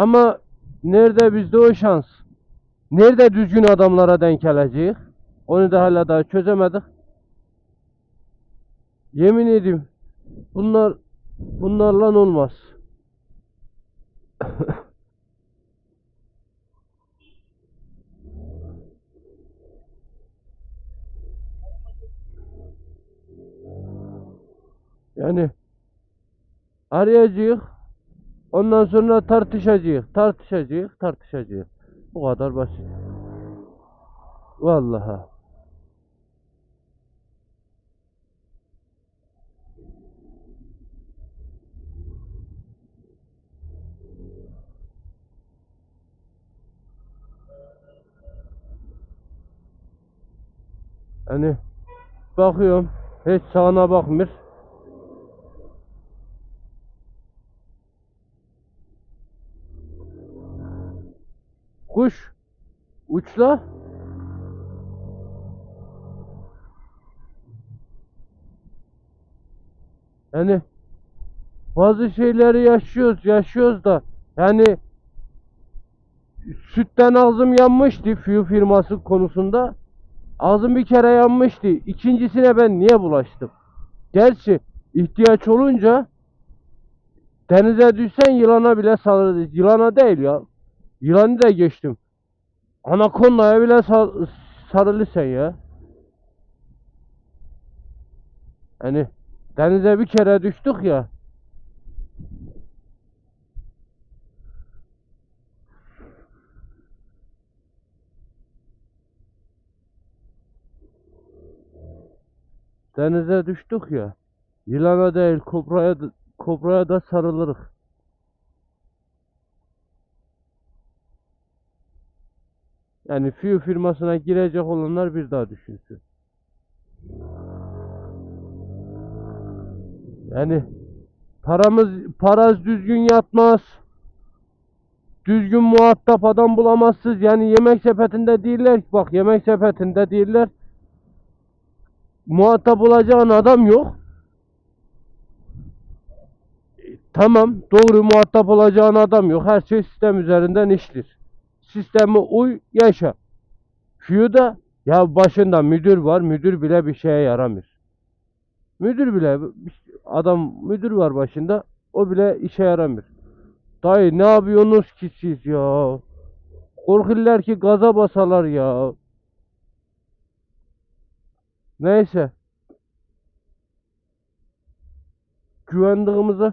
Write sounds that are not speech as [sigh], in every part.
Ama nerede bizde o şans? Nerede düzgün adamlara denk geleceğiz? Onu da hala daha çözemedik. Yemin edeyim bunlar bunlarla olmaz. [laughs] Yani arayacağız. Ondan sonra tartışacağız. Tartışacağız. Tartışacağız. Bu kadar basit. Vallahi. Hani bakıyorum hiç sağına bakmıyor. Kuş uçla. Yani bazı şeyleri yaşıyoruz, yaşıyoruz da yani sütten ağzım yanmıştı Fiyo firması konusunda. Ağzım bir kere yanmıştı. İkincisine ben niye bulaştım? Gerçi ihtiyaç olunca denize düşsen yılana bile sarılır. Yılana değil ya. Yılanı da geçtim. Anakondaya bile sar sarılırsan ya. Hani denize bir kere düştük ya. Denize düştük ya. Yılana değil kobraya kobraya da sarılırız. Yani Fiyo firmasına girecek olanlar bir daha düşünsün. Yani paramız paraz düzgün yatmaz. Düzgün muhatap adam bulamazsınız. Yani yemek sepetinde değiller. Bak yemek sepetinde değiller. Muhatap olacağın adam yok. E, Tamam doğru muhatap olacağın adam yok. Her şey sistem üzerinden işlir. Sisteme uy yaşa. Fiyo'da ya başında müdür var. Müdür bile bir şeye yaramıyor. Müdür bile adam müdür var başında. O bile işe yaramıyor. Dayı ne yapıyorsunuz ki siz ya? Korkuyorlar ki gaza basalar ya. Neyse. Güvendiğimize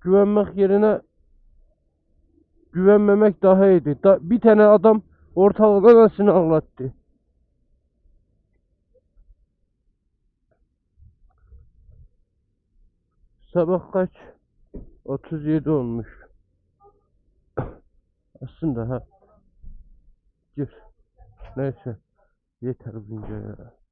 güvenmek yerine güvenmemek daha iyiydi. Da, bir tane adam ortalık anasını ağlattı. Sabah kaç? 37 olmuş. [coughs] Aslında ha. Gir. Neyse. Yeter bunca ya.